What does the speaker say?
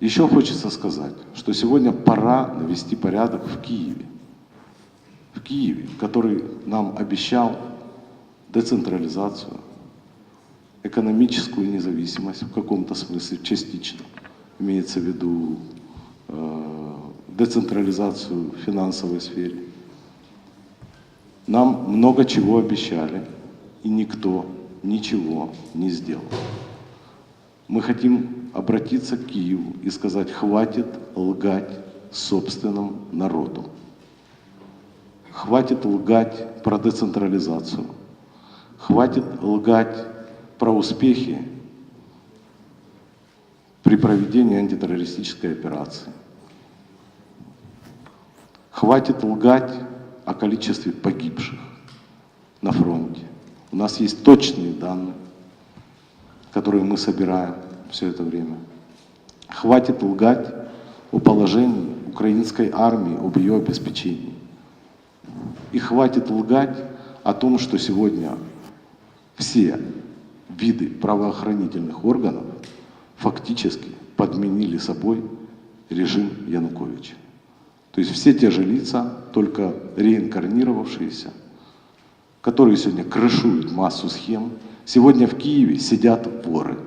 Еще хочется сказать, что сегодня пора навести порядок в Киеве. В Киеве, который нам обещал децентрализацию, экономическую независимость в каком-то смысле, частично. Имеется в виду э, децентрализацию в финансовой сфере. Нам много чего обещали, и никто ничего не сделал. Мы хотим обратиться к Киеву и сказать, хватит лгать собственному народу. Хватит лгать про децентрализацию. Хватит лгать про успехи при проведении антитеррористической операции. Хватит лгать о количестве погибших на фронте. У нас есть точные данные, которые мы собираем все это время. Хватит лгать о положении украинской армии, об ее обеспечении. И хватит лгать о том, что сегодня все виды правоохранительных органов фактически подменили собой режим Януковича. То есть все те же лица, только реинкарнировавшиеся, которые сегодня крышуют массу схем. Сегодня в Киеве сидят воры.